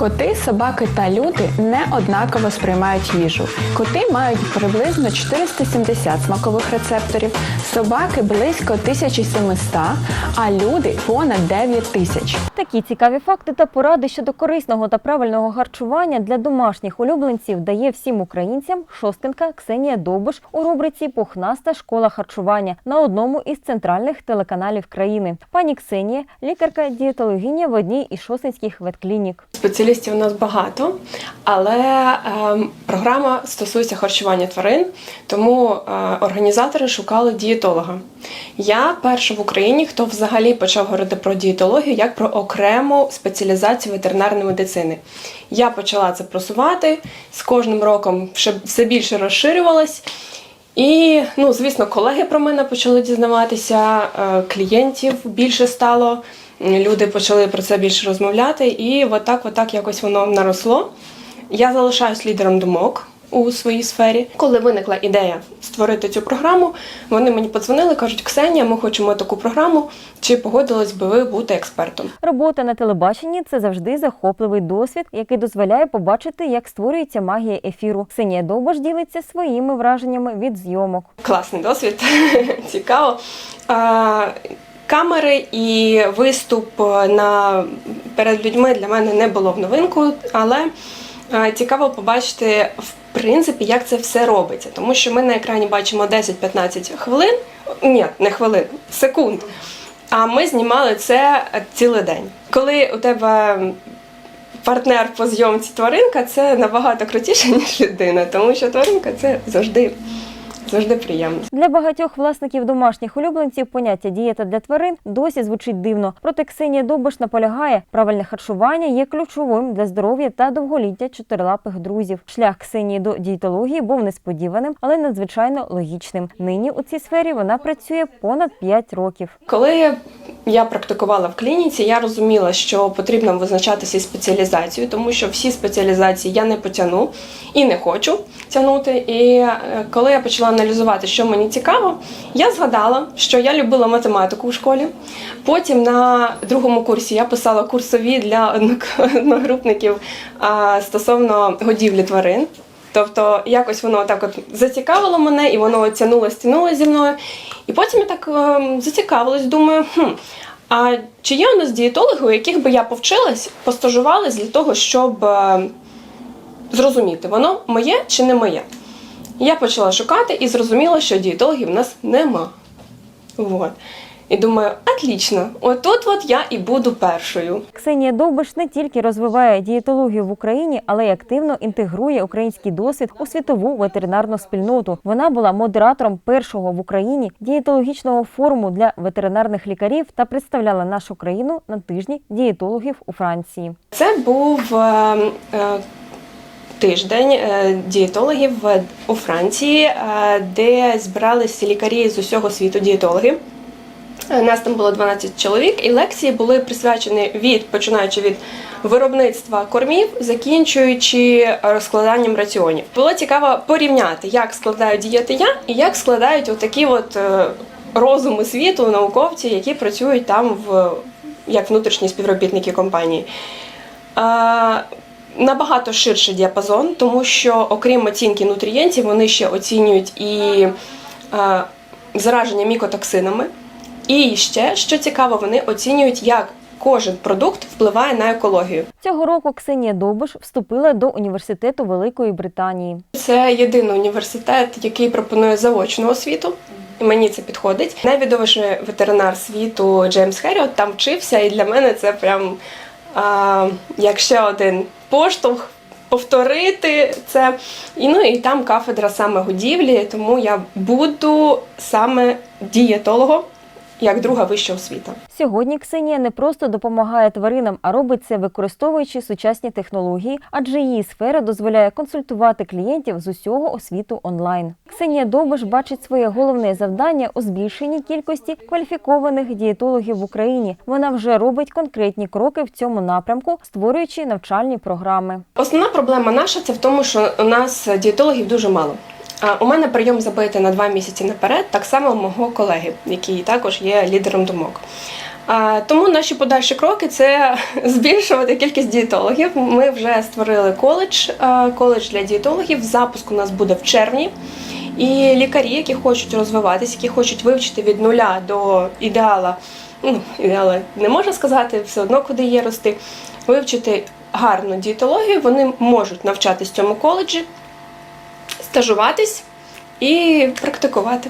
Коти, собаки та люди не однаково сприймають їжу. Коти мають приблизно 470 смакових рецепторів, собаки близько 1700, а люди понад 9 тисяч. Такі цікаві факти та поради щодо корисного та правильного харчування для домашніх улюбленців дає всім українцям шосткинка Ксенія Довбиш у рубриці Пухнаста школа харчування на одному із центральних телеканалів країни. Пані Ксенія, лікарка-дієтологиня в одній із шостинських ветклінік. Спеціалістів у нас багато, але ем, програма стосується харчування тварин, тому е, організатори шукали дієтолога. Я перша в Україні, хто взагалі почав говорити про дієтологію як про окрему спеціалізацію ветеринарної медицини. Я почала це просувати з кожним роком ще все більше розширювалась. І, ну, звісно, колеги про мене почали дізнаватися, е, клієнтів більше стало, люди почали про це більше розмовляти, і отак, отак якось воно наросло. Я залишаюсь лідером думок у своїй сфері. Коли виникла ідея створити цю програму, вони мені подзвонили, кажуть: Ксенія, ми хочемо таку програму. Чи погодились би ви бути експертом? Робота на телебаченні це завжди захопливий досвід, який дозволяє побачити, як створюється магія ефіру. Ксенія Довбиш ділиться своїми враженнями від зйомок. Класний досвід, цікаво. Камери і виступ на, перед людьми для мене не було в новинку, але цікаво побачити в принципі, як це все робиться. Тому що ми на екрані бачимо 10-15 хвилин, ні, не хвилин, секунд. А ми знімали це цілий день. Коли у тебе партнер по зйомці тваринка, це набагато крутіше, ніж людина, тому що тваринка це завжди, завжди приємно. Для багатьох власників домашніх улюбленців поняття дієта для тварин досі звучить дивно. Проте Ксенія Довбиш наполягає, правильне харчування є ключовим для здоров'я та довголіття чотирилапих друзів. Шлях Ксенії до дієтології був несподіваним, але надзвичайно логічним. Нині у цій сфері вона працює понад 5 років. Коли я практикувала в клініці, я розуміла, що потрібно визначатися із спеціалізацією, тому що всі спеціалізації я не потягну і не хочу тягнути. І е, коли я почала аналізувати, що мені цікаво, я згадала, що я любила математику в школі. Потім на другому курсі я писала курсові для одногрупників стосовно годівлі тварин. Тобто якось воно так от зацікавило мене, і воно тянуло, стянуло зі мною. І потім я так ем, зацікавилась, думаю, хм, а чи є у нас дієтологи, у яких би я повчилась, постажувалась для того, щоб е, зрозуміти, воно моє чи не моє. Я почала шукати і зрозуміла, що дієтологів в нас нема. Вот. І думаю, отлично, отут от я і буду першою. Ксенія Довбиш не тільки розвиває дієтологію в Україні, але й активно інтегрує український досвід у світову ветеринарну спільноту. Вона була модератором першого в Україні дієтологічного форуму для ветеринарних лікарів та представляла нашу країну на тижні дієтологів у Франції. Це був е, е, тиждень е, дієтологів в- у Франції, е, де збиралися лікарі з усього світу дієтологи. Е, Нас там було 12 чоловік, і лекції були присвячені від починаючи від виробництва кормів, закінчуючи розкладанням раціонів. Було цікаво порівняти, як складають дієти я і як складають отакі от е, розуми світу, науковці, які працюють там в як внутрішні співробітники компанії. Набагато ширший діапазон, тому що окрім оцінки нутрієнтів, вони ще оцінюють і а, зараження мікотоксинами. І ще, що цікаво, вони оцінюють, як кожен продукт впливає на екологію. Цього року Ксенія Довбиш вступила до університету Великої Британії. Це єдиний університет, який пропонує заочну освіту. І мені це підходить. Найвідоміший ветеринар світу Джеймс Херіот там вчився, і для мене це прям а, як ще один поштовх повторити це. І ну і там кафедра саме годівлі, тому я буду саме дієтологом як друга вища освіта. Сьогодні Ксенія не просто допомагає тваринам, а робить це використовуючи сучасні технології, адже її сфера дозволяє консультувати клієнтів з усього освіту онлайн. Ксенія Довбиш бачить своє головне завдання у збільшенні кількості кваліфікованих дієтологів в Україні. Вона вже робить конкретні кроки в цьому напрямку, створюючи навчальні програми. Основна проблема наша це в тому, що у нас дієтологів дуже мало. У мене прийом забити на два місяці наперед, так само мого колеги, який також є лідером думок. Тому наші подальші кроки це збільшувати кількість дієтологів. Ми вже створили коледж, коледж для дієтологів. Запуск у нас буде в червні. І лікарі, які хочуть розвиватися, які хочуть вивчити від нуля до ідеала, ну, ідеала не можна сказати, все одно куди є рости, вивчити гарну дієтологію, вони можуть навчатись в цьому коледжі, стажуватись і практикувати.